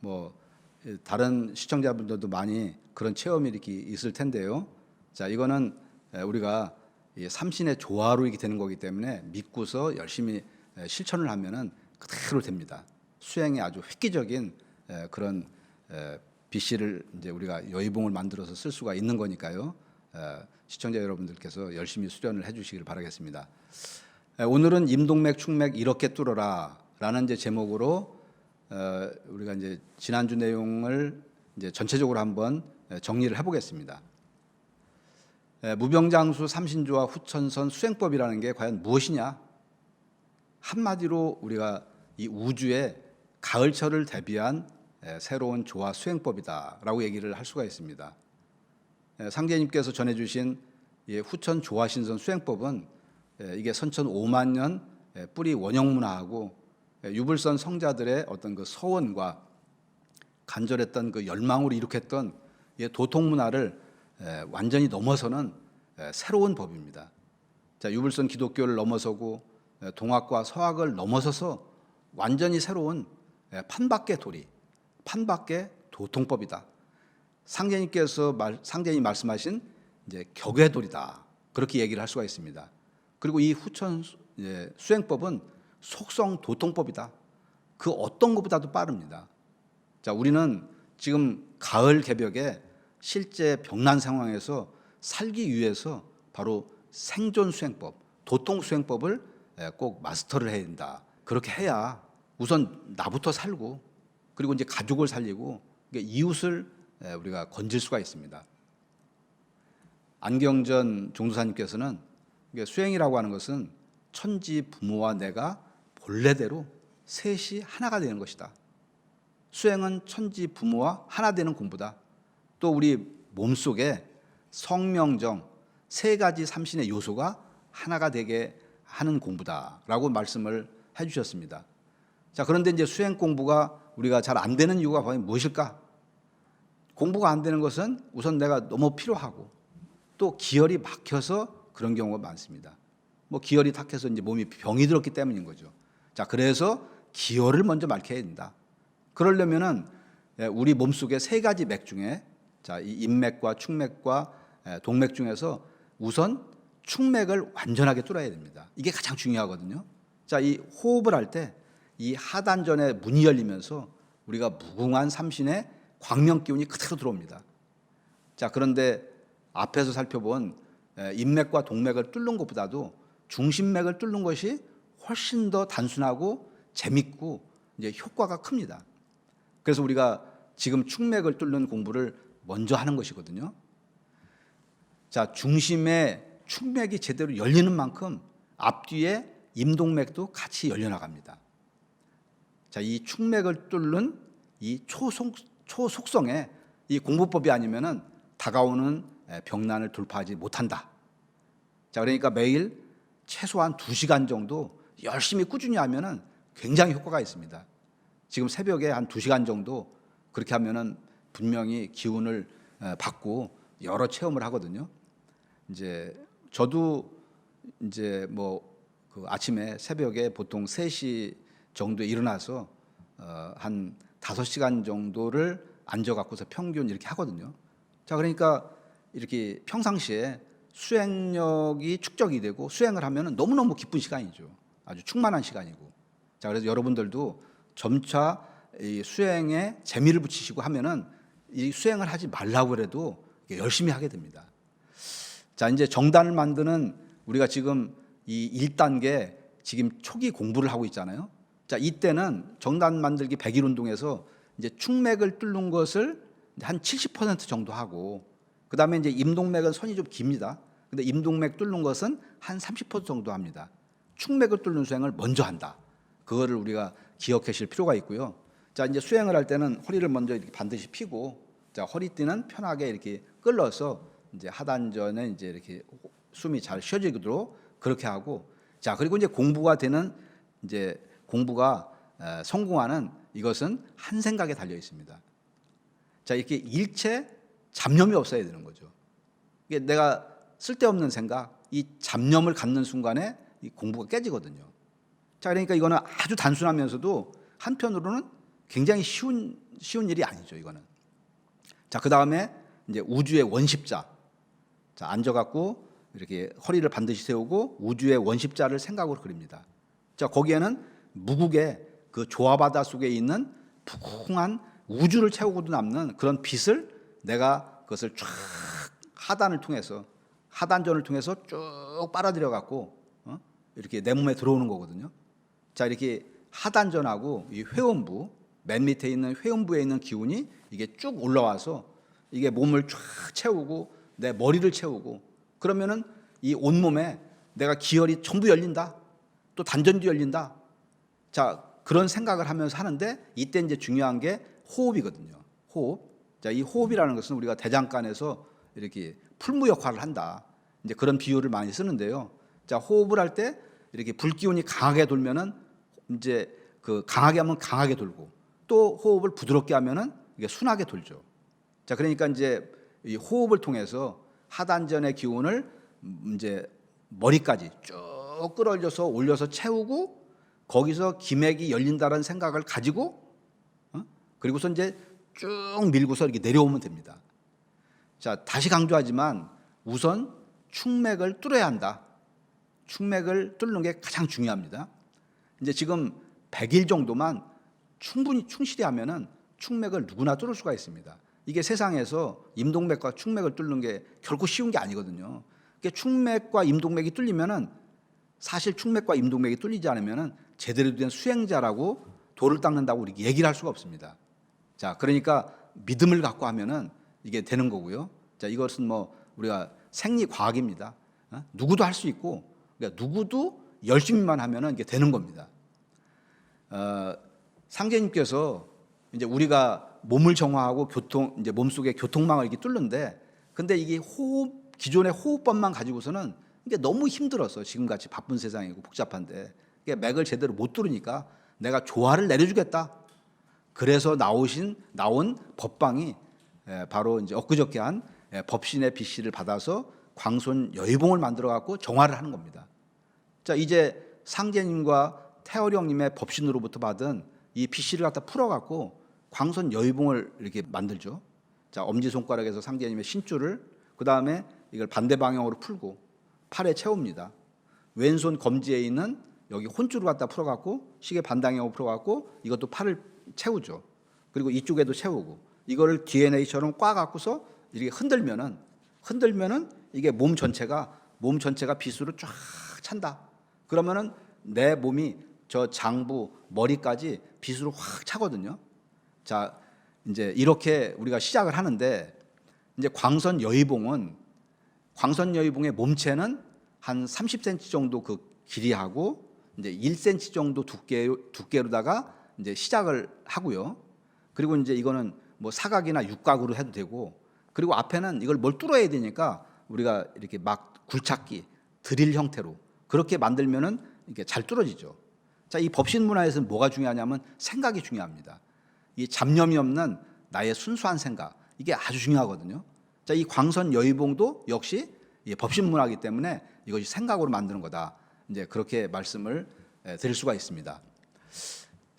뭐 예, 다른 시청자분들도 많이 그런 체험이 이렇게 있을 텐데요. 자, 이거는 에, 우리가 이 삼신의 조화로 이렇게 되는 거기 때문에 믿고서 열심히 에, 실천을 하면은 그대로 됩니다. 수행에 아주 획기적인 에, 그런 에, BC를 이제 우리가 여의봉을 만들어서 쓸 수가 있는 거니까요. 에, 시청자 여러분들께서 열심히 수련을 해주시길 바라겠습니다. 에, 오늘은 임동맥, 충맥 이렇게 뚫어라라는 이제 제목으로 어, 우리가 이제 지난주 내용을 이제 전체적으로 한번 에, 정리를 해보겠습니다. 에, 무병장수 삼신조와 후천선 수행법이라는 게 과연 무엇이냐? 한마디로 우리가 이 우주의 가을철을 대비한 에, 새로운 조화 수행법이다라고 얘기를 할 수가 있습니다. 에, 상제님께서 전해주신 이 후천 조화신선 수행법은 에, 이게 선천 5만 년 에, 뿌리 원형 문화하고 에, 유불선 성자들의 어떤 그 서원과 간절했던 그 열망으로 이 도통 문화를 에, 완전히 넘어서는 에, 새로운 법입니다. 자, 유불선 기독교를 넘어서고 에, 동학과 서학을 넘어서서 완전히 새로운 에, 판밖의 도리, 판밖의 도통법이다. 상제님께서 말, 상제님 말씀하신 이제 격외돌이다. 그렇게 얘기를 할 수가 있습니다. 그리고 이 후천 수- 예, 수행법은 속성 도통법이다. 그 어떤 것보다도 빠릅니다. 자, 우리는 지금 가을 개벽에 실제 병난 상황에서 살기 위해서 바로 생존 수행법, 도통 수행법을 예, 꼭 마스터를 해야 된다. 그렇게 해야 우선 나부터 살고 그리고 이제 가족을 살리고 이웃을 예, 우리가 건질 수가 있습니다. 안경전 종도사님께서는 수행이라고 하는 것은 천지 부모와 내가 본래대로 셋이 하나가 되는 것이다. 수행은 천지 부모와 하나 되는 공부다. 또 우리 몸속에 성명정 세 가지 삼신의 요소가 하나가 되게 하는 공부다라고 말씀을 해 주셨습니다. 자, 그런데 이제 수행 공부가 우리가 잘 안 되는 이유가 과연 무엇일까? 공부가 안 되는 것은 우선 내가 너무 필요하고 또 기혈이 막혀서 그런 경우가 많습니다. 뭐 기혈이 탁해서 이제 몸이 병이 들었기 때문인 거죠. 자, 그래서 기혈을 먼저 맑혀야 된다. 그러려면은 예, 우리 몸 속에 세 가지 맥 중에 자, 이 인맥과 충맥과 예, 동맥 중에서 우선 충맥을 완전하게 뚫어야 됩니다. 이게 가장 중요하거든요. 자, 이 호흡을 할 때 이 하단전에 문이 열리면서 우리가 무궁한 삼신의 광명 기운이 그대로 들어옵니다. 자, 그런데 앞에서 살펴본 에, 인맥과 동맥을 뚫는 것보다도 중심맥을 뚫는 것이 훨씬 더 단순하고 재밌고 이제 효과가 큽니다. 그래서 우리가 지금 충맥을 뚫는 공부를 먼저 하는 것이거든요. 자, 중심에 충맥이 제대로 열리는 만큼 앞뒤에 임동맥도 같이 열려 나갑니다. 자, 이 충맥을 뚫는 이 초속 초속성에 이 공부법이 아니면은 다가오는 에, 병난을 돌파하지 못한다. 자, 그러니까 매일 최소한 2시간 정도 열심히 꾸준히 하면은 굉장히 효과가 있습니다. 지금 새벽에 한 2시간 정도 그렇게 하면은 분명히 기운을 에, 받고 여러 체험을 하거든요. 이제 저도 이제 뭐 그 아침에 새벽에 보통 3시 정도에 일어나서 어, 한 5시간 정도를 앉아 갖고서 평균 이렇게 하거든요. 자, 그러니까 이렇게 평상시에 수행력이 축적이 되고 수행을 하면은 너무너무 기쁜 시간이죠. 아주 충만한 시간이고. 자, 그래서 여러분들도 점차 이 수행에 재미를 붙이시고 하면은 이 수행을 하지 말라고 그래도 열심히 하게 됩니다. 자, 이제 정단을 만드는 우리가 지금 이 1단계 지금 초기 공부를 하고 있잖아요. 자, 이때는 정단 만들기 100일 운동에서 이제 충맥을 뚫는 것을 한 70% 정도 하고 그다음에 이제 임동맥은 선이 좀 깁니다. 근데 임동맥 뚫는 것은 한 30% 정도 합니다. 충맥을 뚫는 수행을 먼저 한다. 그거를 우리가 기억하실 필요가 있고요. 자, 이제 수행을 할 때는 허리를 먼저 이렇게 반드시 펴고 자, 허리띠는 편하게 이렇게 끌어서 이제 하단전에 이제 이렇게 숨이 잘 쉬어지도록 그렇게 하고 자, 그리고 이제 공부가 되는 이제 공부가 에, 성공하는 이것은 한 생각에 달려 있습니다. 자, 이렇게 일체 잡념이 없어야 되는 거죠. 이게 내가 쓸데없는 생각, 이 잡념을 갖는 순간에 이 공부가 깨지거든요. 자, 그러니까 이거는 아주 단순하면서도 한편으로는 굉장히 쉬운 쉬운 일이 아니죠, 이거는. 자, 그다음에 이제 우주의 원십자. 자, 앉아 갖고 이렇게 허리를 반드시 세우고 우주의 원십자를 생각으로 그립니다. 자, 거기에는 무국의 그 조화바다 속에 있는 부궁한 우주를 채우고도 남는 그런 빛을 내가 그것을 쫙 하단을 통해서 하단전을 통해서 쭉 빨아들여 갖고 어? 이렇게 내 몸에 들어오는 거거든요. 자 이렇게 하단전하고 이 회음부 맨 밑에 있는 회음부에 있는 기운이 이게 쭉 올라와서 이게 몸을 쫙 채우고 내 머리를 채우고 그러면은 이 온몸에 내가 기혈이 전부 열린다. 또 단전도 열린다. 자 그런 생각을 하면서 하는데 이때 이제 중요한 게 호흡이거든요. 호흡. 자 이 호흡이라는 것은 우리가 대장간에서 이렇게 풀무 역할을 한다. 이제 그런 비유를 많이 쓰는데요. 자 호흡을 할 때 이렇게 불기운이 강하게 돌면은 이제 그 강하게 하면 강하게 돌고 또 호흡을 부드럽게 하면은 이게 순하게 돌죠. 자 그러니까 이제 이 호흡을 통해서 하단전의 기운을 이제 머리까지 쭉 끌어올려서 올려서 채우고 거기서 기맥이 열린다는 생각을 가지고 어? 그리고서 이제 쭉 밀고서 이렇게 내려오면 됩니다. 자 다시 강조하지만 우선 충맥을 뚫어야 한다. 충맥을 뚫는 게 가장 중요합니다. 이제 지금 100일 정도만 충분히 충실히 하면은 충맥을 누구나 뚫을 수가 있습니다. 이게 세상에서 임동맥과 충맥을 뚫는 게 결코 쉬운 게 아니거든요. 이게 충맥과 임동맥이 뚫리면은 사실 충맥과 임동맥이 뚫리지 않으면은 제대로 된 수행자라고 돌을 닦는다고 우리 얘기를 할 수가 없습니다. 자, 그러니까 믿음을 갖고 하면은 이게 되는 거고요. 자, 이것은 뭐 우리가 생리 과학입니다. 어? 누구도 할 수 있고, 그러니까 누구도 열심히만 하면은 이게 되는 겁니다. 어, 상제님께서 이제 우리가 몸을 정화하고 교통 이제 몸 속에 교통망을 이렇게 뚫는데 근데 이게 호흡 기존의 호흡법만 가지고서는 이게 너무 힘들어서 지금 같이 바쁜 세상이고 복잡한데 이게 맥을 제대로 못 뚫으니까 내가 조화를 내려주겠다. 그래서 나오신 나온 법방이 예, 바로 이제 엊그저께 한 예, 법신의 비씨를 받아서 광손 여의봉을 만들어 갖고 정화를 하는 겁니다. 자 이제 상제님과 태월이 형님의 법신으로부터 받은 이 비씨를 갖다 풀어갖고 광선 여의봉을 이렇게 만들죠. 자 엄지 손가락에서 상제님의 신줄을 그 다음에 이걸 반대 방향으로 풀고 팔에 채웁니다. 왼손 검지에 있는 여기 혼줄을 갖다 풀어갖고 시계 반방향으로 풀어갖고 이것도 팔을 채우죠. 그리고 이쪽에도 채우고 이거를 DNA처럼 꽉 갖고서 이렇게 흔들면은 흔들면은 이게 몸 전체가 몸 전체가 비수로 쫙 찬다. 그러면은 내 몸이 저 장부 머리까지 비수로 확 차거든요. 자 이제 이렇게 우리가 시작을 하는데 이제 광선 여의봉은 광선 여의봉의 몸체는 한 30cm 정도 그 길이하고 이제 1cm 정도 두께 두께로다가 이제 시작을 하고요. 그리고 이제 이거는 뭐 사각이나 육각으로 해도 되고 그리고 앞에는 이걸 뭘 뚫어야 되니까 우리가 이렇게 막 굴착기 드릴 형태로 그렇게 만들면은 이게 잘 뚫어지죠. 자, 이 법신 문화에서는 뭐가 중요하냐면 생각이 중요합니다. 이 잡념이 없는 나의 순수한 생각 이게 아주 중요하거든요. 자, 이 광선 여의봉도 역시 이 법신 문화이기 때문에 이것이 생각으로 만드는 거다. 이제 그렇게 말씀을 에, 드릴 수가 있습니다.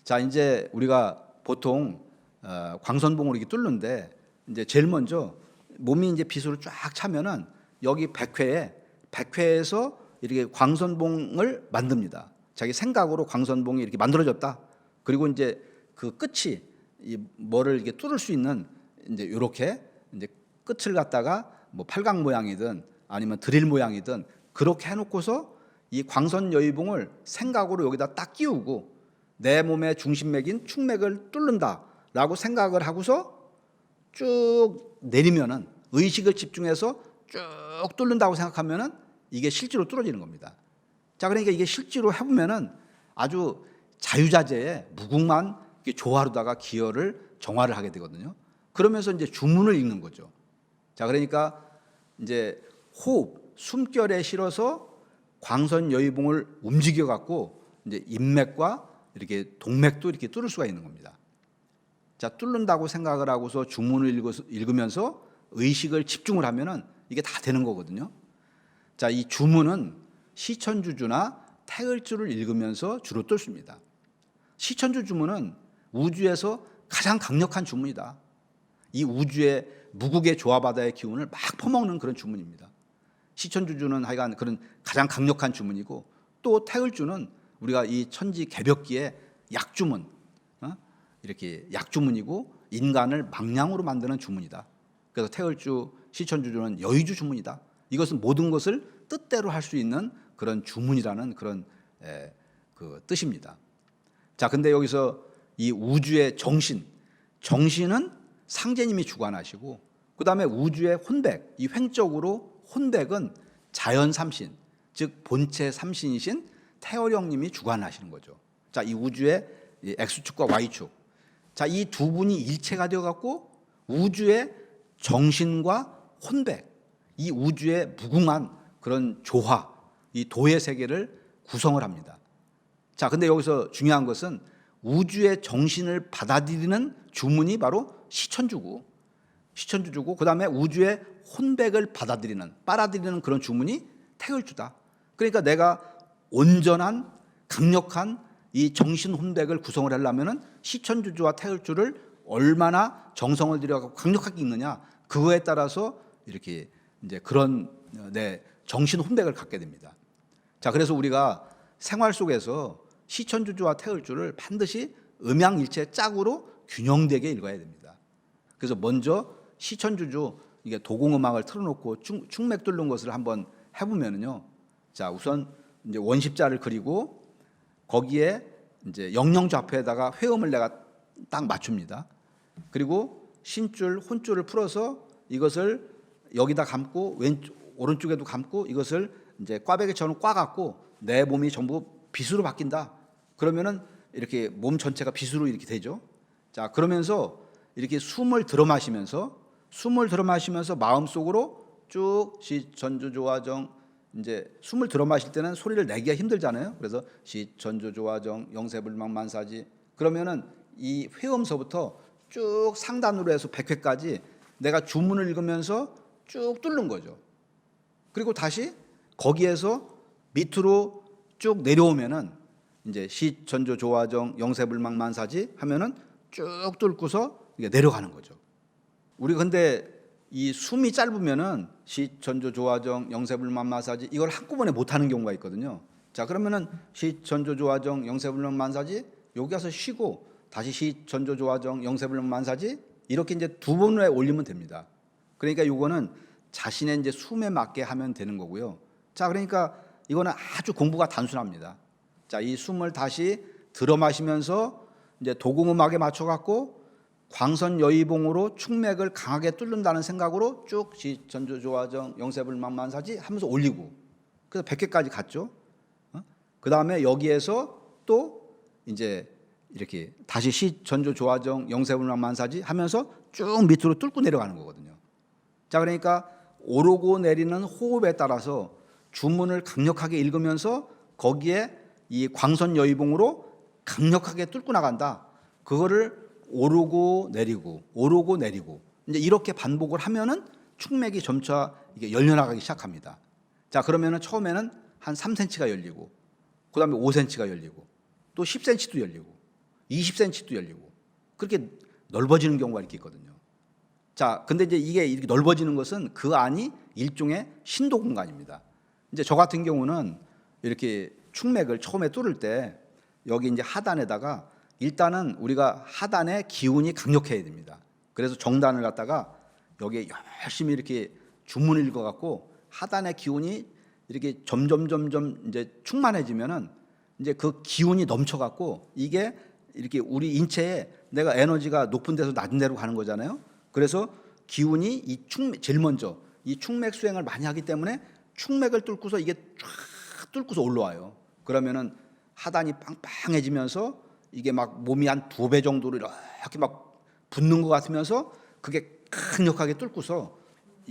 자, 이제 우리가 보통 어, 광선봉을 이렇게 뚫는데 이제 제일 먼저 몸이 이제 빗으로 쫙 차면은 여기 백회에 백회에서 이렇게 광선봉을 만듭니다. 자기 생각으로 광선봉이 이렇게 만들어졌다. 그리고 이제 그 끝이 이 뭐를 이렇게 뚫을 수 있는 이제 요렇게 이제 끝을 갖다가 뭐 팔각 모양이든 아니면 드릴 모양이든 그렇게 해놓고서 이 광선 여의봉을 생각으로 여기다 딱 끼우고 내 몸의 중심맥인 축맥을 뚫는다라고 생각을 하고서 쭉 내리면은 의식을 집중해서 쭉 뚫는다고 생각하면은 이게 실제로 뚫어지는 겁니다. 자, 그러니까 이게 실제로 해보면은 아주 자유자재에 무궁만 조화로다가 기여를 정화를 하게 되거든요. 그러면서 이제 주문을 읽는 거죠. 자, 그러니까 이제 호흡, 숨결에 실어서 광선 여의봉을 움직여 갖고 이제 인맥과 이렇게 동맥도 이렇게 뚫을 수가 있는 겁니다. 자, 뚫는다고 생각을 하고서 주문을 읽으면서 의식을 집중을 하면은 이게 다 되는 거거든요. 자, 이 주문은 시천주주나 태을주를 읽으면서 주로 뚫습니다. 시천주 주문은 우주에서 가장 강력한 주문이다. 이 우주의 무국의 조화바다의 기운을 막 퍼먹는 그런 주문입니다. 시천주주는 하여간 그런 가장 강력한 주문이고 또 태을주는 우리가 이 천지 개벽기의 약주문, 어? 이렇게 약주문이고 인간을 망량으로 만드는 주문이다. 그래서 태을주, 시천주주는 여의주 주문이다. 이것은 모든 것을 뜻대로 할 수 있는 그런 주문이라는 그런 에, 그 뜻입니다. 자, 근데 여기서 이 우주의 정신, 정신은 상제님이 주관하시고, 그 다음에 우주의 혼백, 이 횡적으로 혼백은 자연 삼신, 즉 본체 삼신이신 태어령님이 주관하시는 거죠. 자, 이 우주의 이 X축과 Y축, 자, 이 두 분이 일체가 되어 갖고 우주의 정신과 혼백, 이 우주의 무궁한 그런 조화, 이 도의 세계를 구성을 합니다. 자, 근데 여기서 중요한 것은 우주의 정신을 받아들이는 주문이 바로 시천주고, 시천주주고, 그 다음에 우주의 혼백을 받아들이는, 빨아들이는 그런 주문이 태을주다. 그러니까 내가 온전한, 강력한 이 정신 혼백을 구성을 하려면은 시천주주와 태을주를 얼마나 정성을 들여서 강력하게 읽느냐, 그거에 따라서 이렇게 이제 그런 어, 내 정신 혼백을 갖게 됩니다. 자, 그래서 우리가 생활 속에서 시천주주와 태을주를 반드시 음양일체 짝으로 균형되게 읽어야 됩니다. 그래서 먼저 시천주주 이게 도공음악을 틀어놓고 충, 충맥 뚫는 것을 한번 해보면은요. 자, 우선 이제 원십자를 그리고 거기에 이제 영영좌표에다가 회음을 내가 딱 맞춥니다. 그리고 신줄, 혼줄을 풀어서 이것을 여기다 감고 왼쪽 오른쪽에도 감고 이것을 이제 꽈배기처럼 꽈갖고 내 몸이 전부 빗으로 바뀐다. 그러면은 이렇게 몸 전체가 빗으로 이렇게 되죠. 자 그러면서 이렇게 숨을 들어 마시면서 숨을 들어 마시면서 마음 속으로 쭉 시전조조화정 이제 숨을 들어 마실 때는 소리를 내기가 힘들잖아요. 그래서 시전조조화정 영세불망 만사지 그러면은 이 회음서부터 쭉 상단으로 해서 백회까지 내가 주문을 읽으면서 쭉 뚫는 거죠. 그리고 다시 거기에서 밑으로 쭉 내려오면은 이제 시 전조 조화정 영세불망 만사지 하면은 쭉 뚫고서 내려가는 거죠. 우리 근데 이 숨이 짧으면은 시 전조 조화정 영세불망 만사지 이걸 한꺼번에 못 하는 경우가 있거든요. 자 그러면은 시 전조 조화정 영세불망 만사지 여기 가서 쉬고 다시 시 전조 조화정 영세불망 만사지 이렇게 이제 두 번에 올리면 됩니다. 그러니까 요거는 자신의 이제 숨에 맞게 하면 되는 거고요. 자, 그러니까 이거는 아주 공부가 단순합니다. 자, 이 숨을 다시 들어 마시면서 이제 도공 음악에 맞춰 갖고 광선 여의봉으로 충맥을 강하게 뚫는다는 생각으로 쭉시 전조조화정 영세불망만사지 하면서 올리고 그래서 100개까지 갔죠. 어? 그 다음에 여기에서 또 이제 이렇게 다시 시 전조 조화정 영세불망만사지 하면서 쭉 밑으로 뚫고 내려가는 거거든요. 자, 그러니까 오르고 내리는 호흡에 따라서 주문을 강력하게 읽으면서 거기에 이 광선 여의봉으로 강력하게 뚫고 나간다. 그거를 오르고 내리고 오르고 내리고 이제 이렇게 반복을 하면은 축맥이 점차 이게 열려 나가기 시작합니다. 자, 그러면은 처음에는 한 3cm가 열리고 그다음에 5cm가 열리고 또 10cm도 열리고 20cm도 열리고 그렇게 넓어지는 경우가 이렇게 있거든요. 자, 근데 이제 이게 이렇게 넓어지는 것은 그 안이 일종의 신도 공간입니다. 이제 저 같은 경우는 이렇게 축맥을 처음에 뚫을 때 여기 이제 하단에다가 일단은 우리가 하단에 기운이 강력해야 됩니다. 그래서 정단을 갖다가 여기에 열심히 이렇게 주문을 읽어 갖고 하단의 기운이 이렇게 점점 점점 이제 충만해지면은 이제 그 기운이 넘쳐 갖고 이게 이렇게 우리 인체에 내가 에너지가 높은 데서 낮은 데로 가는 거잖아요. 그래서 기운이 이 축맥 제일 먼저 이 축맥 수행을 많이 하기 때문에 축맥을 뚫고서 이게 쫙 뚫고서 올라와요. 그러면은 하단이 빵빵해지면서 이게 막 몸이 한 두 배 정도로 이렇게 막 붙는 것 같으면서 그게 강력하게 뚫고서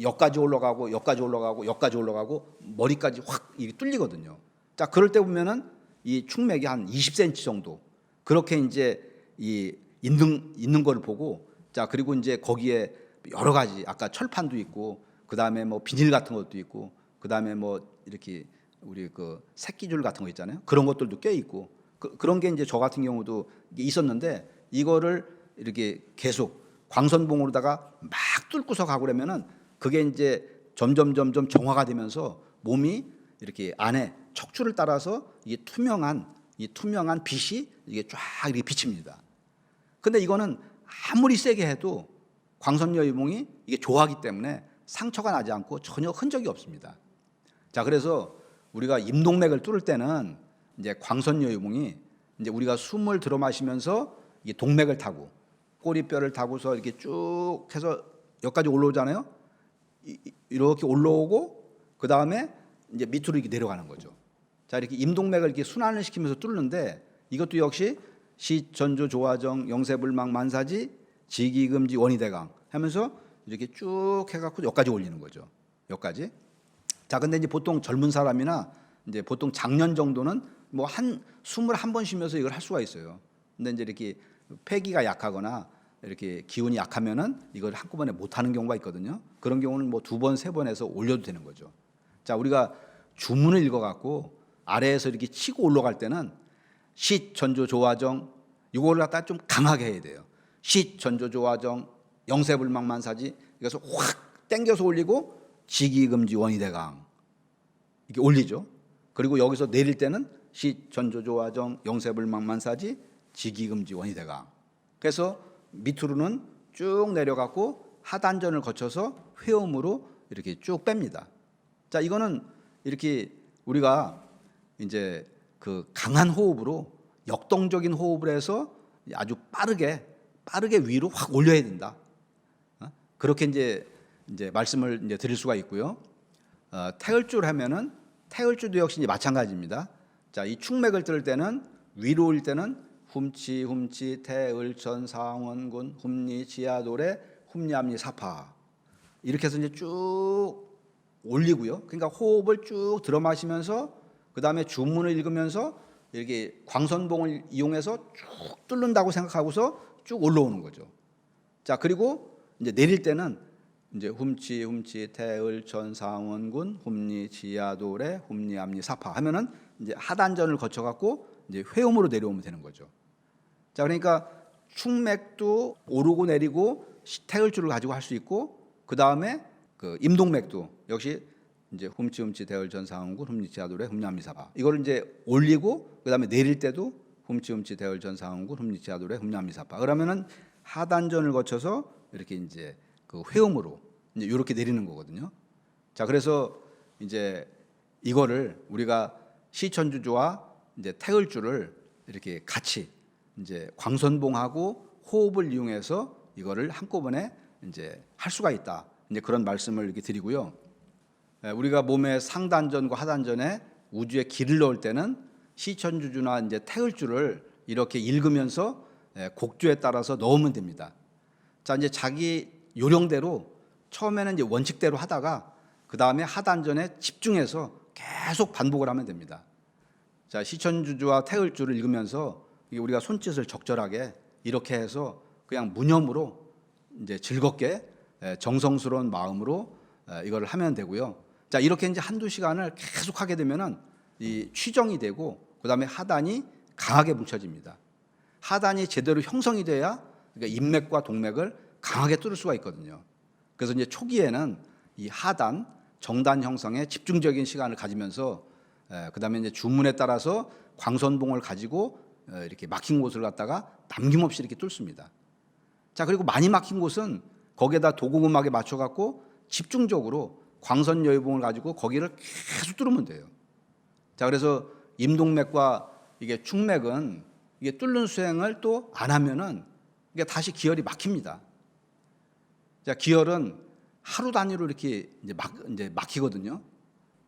여기까지 올라가고 여기까지 올라가고 여기까지 올라가고 머리까지 확 이게 뚫리거든요. 자 그럴 때 보면은 이 축맥이 한 20cm 정도 그렇게 이제 이 있는 있는 걸 보고 자 그리고 이제 거기에 여러 가지 아까 철판도 있고 그 다음에 뭐 비닐 같은 것도 있고 그 다음에 뭐 이렇게 우리 그 새끼줄 같은 거 있잖아요 그런 것들도 꽤 있고 그, 그런 게 이제 저 같은 경우도 있었는데 이거를 이렇게 계속 광선봉으로다가 막 뚫고서 가고 그러면은 그게 이제 점점 점점 정화가 되면서 몸이 이렇게 안에 척추를 따라서 이게 투명한 이 투명한 빛이 이게 쫙 이렇게 비칩니다. 근데 이거는 아무리 세게 해도 광선여유봉이 이게 좋아하기 때문에 상처가 나지 않고 전혀 흔적이 없습니다. 자, 그래서 우리가 임동맥을 뚫을 때는 이제 광선여유봉이 이제 우리가 숨을 들어 마시면서 이게 동맥을 타고 꼬리뼈를 타고서 이렇게 쭉 해서 여기까지 올라오잖아요. 이- 이- 이렇게 올라오고 그 다음에 이제 밑으로 이렇게 내려가는 거죠. 자 이렇게 임동맥을 이렇게 순환을 시키면서 뚫는데 이것도 역시 시 전조 조화정 영세불망 만사지 지기금지 원이대강 하면서 이렇게 쭉 해갖고 여기까지 올리는 거죠. 여기까지. 자 근데 이제 보통 젊은 사람이나 이제 보통 작년 정도는 뭐 한 숨을 한 번 쉬면서 이걸 할 수가 있어요. 근데 이제 이렇게 폐기가 약하거나 이렇게 기운이 약하면은 이걸 한꺼번에 못 하는 경우가 있거든요. 그런 경우는 뭐 두 번, 세 번 해서 올려도 되는 거죠. 자, 우리가 주문을 읽어 갖고 아래에서 이렇게 치고 올라갈 때는 시 전조 조화정 이거를 갖다 좀 강하게 해야 돼요. 시 전조 조화정 영세불망 만사지 그래서 확 당겨서 올리고 지기금지 원이대강 이렇게 올리죠. 그리고 여기서 내릴 때는 시 전조 조화정 영세불망 만사지 지기금지 원이대강. 그래서 밑으로는 쭉 내려가고 하단전을 거쳐서 회음으로 이렇게 쭉 뺍니다. 자, 이거는 이렇게 우리가 이제 그 강한 호흡으로 역동적인 호흡을 해서 아주 빠르게 빠르게 위로 확 올려야 된다. 어? 그렇게 이제 이제 말씀을 이제 드릴 수가 있고요. 어, 태을줄 하면은 태을줄도 역시 마찬가지입니다. 자, 이 축맥을 뜰 때는 위로 올 때는 훔치 훔치 태을천 상원군 훔리 지하도래 훔리암리 사파 이렇게 해서 이제 쭉 올리고요. 그러니까 호흡을 쭉 들어 마시면서 그 다음에 주문을 읽으면서 이렇게 광선봉을 이용해서 쭉 뚫는다고 생각하고서 쭉 올라오는 거죠. 자 그리고 이제 내릴 때는 이제 훔치 훔치 태을 전상원군 훔리 지하도래 훔리 암리 사파 하면은 이제 하단전을 거쳐 갖고 이제 회음으로 내려오면 되는 거죠. 자 그러니까 충맥도 오르고 내리고 시- 태을줄을 가지고 할 수 있고 그 다음에 그 임동맥도 역시 이제 훔치 훔치 대열 훔리 암리 사파 이거를 이제 올리고 그 다음에 내릴 때도 훔치 훔치 대열 훔리 암리 사파 그러면은 하단전을 거쳐서 이렇게 이제 그 회음으로 이제 이렇게 내리는 거거든요. 자, 그래서 이제 이거를 우리가 시천주조와 이제 태을주를 이렇게 같이 이제 광선봉하고 호흡을 이용해서 이거를 한꺼번에 이제 할 수가 있다. 이제 그런 말씀을 이렇게 드리고요. 에, 우리가 몸의 상단전과 하단전에 우주에 기를 넣을 때는 시천주주나 이제 태을주를 이렇게 읽으면서 에, 곡조에 따라서 넣으면 됩니다. 자 이제 자기 요령대로 처음에는 이제 원칙대로 하다가 그 다음에 하단전에 집중해서 계속 반복을 하면 됩니다. 자 시천주주와 태을주를 읽으면서 우리가 손짓을 적절하게 이렇게 해서 그냥 무념으로 이제 즐겁게 에, 정성스러운 마음으로 에, 이걸 하면 되고요. 자 이렇게 이제 한두 시간을 계속 하게 되면은 이 취정이 되고 그 다음에 하단이 강하게 뭉쳐집니다. 하단이 제대로 형성이 돼야 그러니까 인맥과 동맥을 강하게 뚫을 수가 있거든요. 그래서 이제 초기에는 이 하단, 정단 형성에 집중적인 시간을 가지면서 에, 그다음에 이제 주문에 따라서 광선봉을 가지고 에, 이렇게 막힌 곳을 갖다가 남김없이 이렇게 뚫습니다. 자 그리고 많이 막힌 곳은 거기에다 도구음악에 맞춰 갖고 집중적으로 광선 여유봉을 가지고 거기를 계속 뚫으면 돼요. 자 그래서 임동맥과 이게 충맥은 이게 뚫는 수행을 또 안 하면은 이게 다시 기혈이 막힙니다. 자 기혈은 하루 단위로 이렇게 이제 막 이제 막히거든요.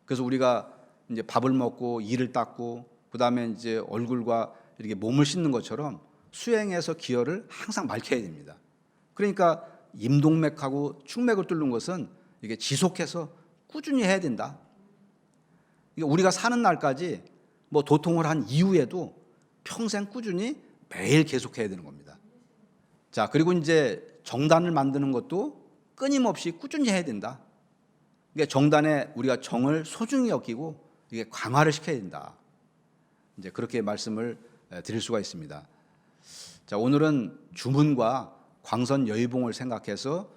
그래서 우리가 이제 밥을 먹고 이를 닦고 그다음에 이제 얼굴과 이렇게 몸을 씻는 것처럼 수행에서 기혈을 항상 맑혀야 됩니다. 그러니까 임동맥하고 충맥을 뚫는 것은 이게 지속해서 꾸준히 해야 된다. 이게 우리가 사는 날까지 뭐 도통을 한 이후에도 평생 꾸준히 매일 계속해야 되는 겁니다. 자, 그리고 이제 정단을 만드는 것도 끊임없이 꾸준히 해야 된다. 그러니까 정단에 우리가 정을 소중히 여기고 이게 강화를 시켜야 된다. 이제 그렇게 말씀을 에, 드릴 수가 있습니다. 자, 오늘은 주문과 광선 여의봉을 생각해서 에,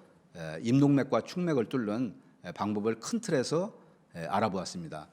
임동맥과 축맥을 뚫는 에, 방법을 큰 틀에서 에, 알아보았습니다.